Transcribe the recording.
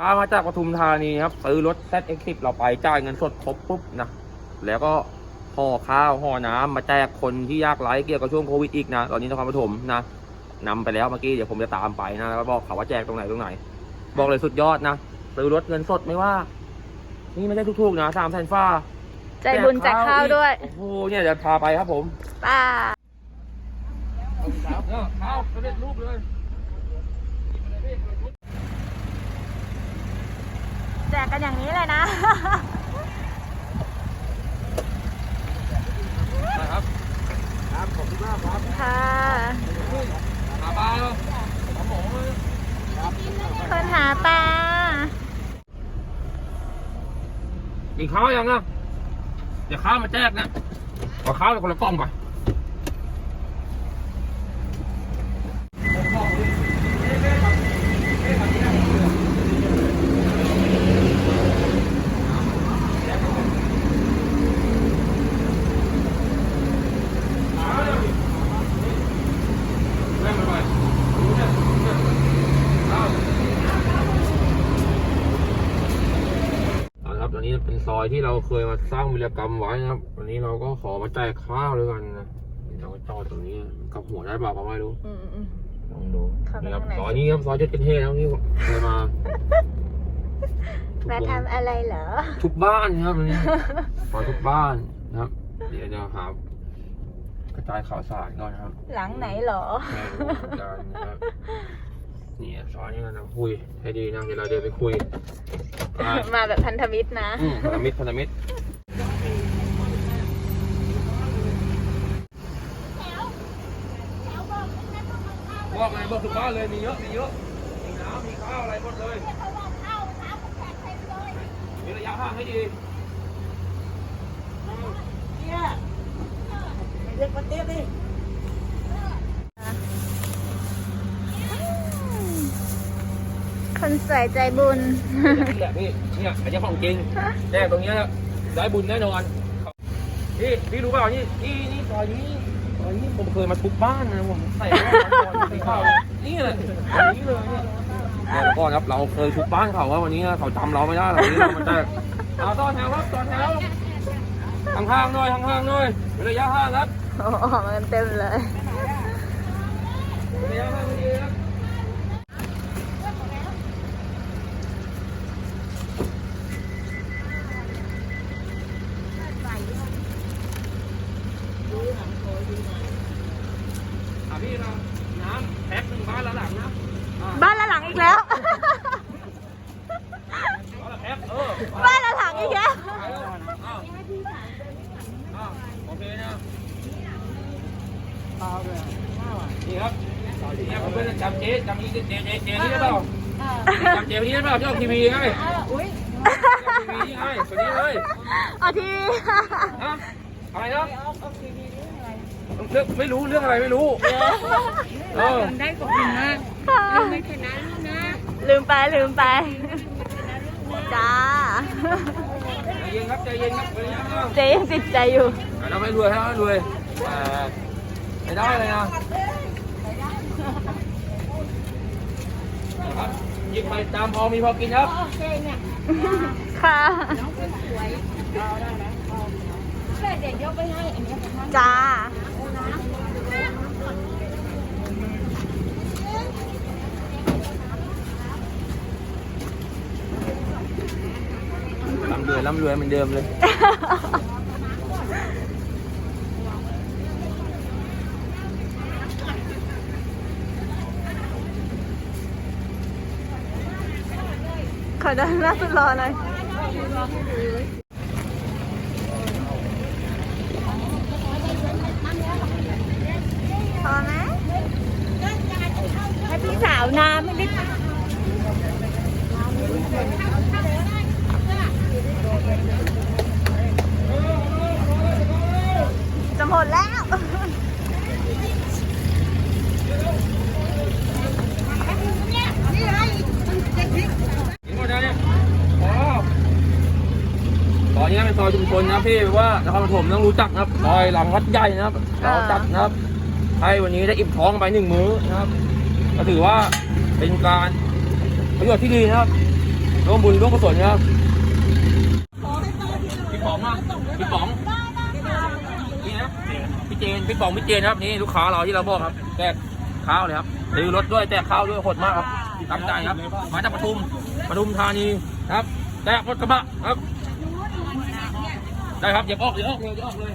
พามาจากปทุมธานีครับซื้อรถ ZX10 เราไปจ่ายเงินสดครบปุ๊บนะแล้วก็ห่อข้าวห่อน้ำมาแจกคนที่ยากไร้เกี่ยวกับช่วงโควิดอีกนะตอนนี้นครปฐมนะนำไปแล้วเมื่อกี้เดี๋ยวผมจะตามไปนะแล้วก็บอกเขาว่าแจกตรงไหนตรงไหน บอกเลยสุดยอดนะซื้อรถเงินสดไม่ว่า นี่ไม่ใช่ทุกๆนะสามแสนฟ้าใจบุญแจกข้าวด้วยโอ้โหเนี่ยเดี๋ยวพาไปครับผมป้าเนี่ยข้าวสำเร็จรูปเลย จกกันอย่างนี้เลยนะนะครับ ครับขอบคุณมากครับค่ะหาปลาเหรอครับคนหาปลากินข้าวยังนะเดี๋ยวข้าวมาแจกนะเอข้าวไปคนละกล่องไป เอาละครับตอนนี้เป็นซอยที่เราเคยมาสร้างวิรกรรมไว้นะครับ วันนี้เราก็ขอมาแจกข้าวด้วยกันนะเราก็จอดตรงนี้กับหัวได้เปล่าก็ไม่รู้อืมอืม ลองดูเข้าไปนี่ครับข้างใน ซอยนี้ครับซอยเจ็ดเท่แล้วนี่เคยมาทุกมาวงทำอะไรเหรอ ทุกบ้านครับวันนี้ซอยทุกบ้านนะครับ เดี๋ยวจะหากระจายข่าวสารก่อนนะครับหลังไหนเหรอ ไม่รู้เหมือนกันนะครับ นี่ซอยนี้นะคุยให้ดีนะเดี๋ยวเราเดินไปคุยอะมาแบบพันธมิตรนะอืมพันธมิตรพันธมิตรบอกเลยบอกทุกบ้านเลยมีเยอะมีเยอะมีน้ำมีข้าวอะไรหมดเลยมีระยะห่างให้ดี คนสวยใจบุญ นี่แหละพี่เนี่ยอันนี้ของจริงแน่ตรงเนี้ยได้บุญแน่นอนพี่พี่รู้เปล่านี่นี่นี่ซอยนี้ซอยนี้ผมเคยมาทุบบ้านนะผมใส่ไว้ก่อนที่เข้านี่แหละซอยนี้เลยเนี่ยเดี๋ยวก่อนครับเราเคยทุบบ้านเขาว่าวันนี้เขาจำเราไม่ได้หรอกวันนี้เรามาแจกเอาต่อแถวครับต่อแถวห่างๆหน่อยห่างๆหน่อยระยะห่างครับโอ้โหมันเต็มเลยระยะห่างดีครับ พี่เราน้ำแพ็คหนึ่งบ้านละหลังนะอะบ้านละหลังอีกแล้วบ้านละแพ็คเออบ้านละหลังอีกแล้วไปแล้วอ้าวอ้าวโอเคนะนี่ครับนี่ครับเพื่อนๆจำเจ๊จำนี้เจ๊เจ๊เจ๊นี่ได้เปล่าจำเจ๊คนนี้ได้เปล่าที่ออกทีวีไงทีวีไงคนนี้เลยเอาทีวี ฮะอะไรนะ เรื่องไม่รู้เรื่องอะไรไม่รู้เออได้ขอบคุณมากค่ะไม่ชนะลูกนะลืมไปลืมไปจ้าใจเย็นครับใจเย็นครับใจเย็นครับเจ๊ยังติดใจอยู่เราไม่รวยให้เราไม่รวยอ่าไม่ได้เลยนะนะครับหยิบไปตามพอมีพอกินครับค่ะเด็กยกไปให้อันนี้ของท่านจ้า ร่ำรวยเหมือนเดิมเลย ขอเดินหน้าสุดรอหน่อยพอไหมให้พี่สาวน้ำไม่ได้ จะหมดแล้วกินนี้เป็นซอยชุมชนนะพี่ว่านครปฐมต้องรู้จักนะครับซอยหลังวัดใหญ่นะครับเราจัดนะครับให้วันนี้ได้อิ่มท้องไปหนึ่งมื้อนะครับ ก็ถือว่าเป็นการประโยชน์ที่ดีนะครับร่วมบุญร่วมกุศลนะครับ ป๋องอะพี่ป๋องนี่นะพี่เจนพี่ป๋องพี่เจนครับนี่ลูกค้าเราที่เราบอกครับแจกข้าวเลยครับซื้อรถด้วยแจกข้าวด้วยโหดมากครับตั้งใจครับ มาจากปทุมปทุมธานีครับแจกรถกระบะครับ ได้ครับอย่าออกอย่าออกเลยอย่าออกเลย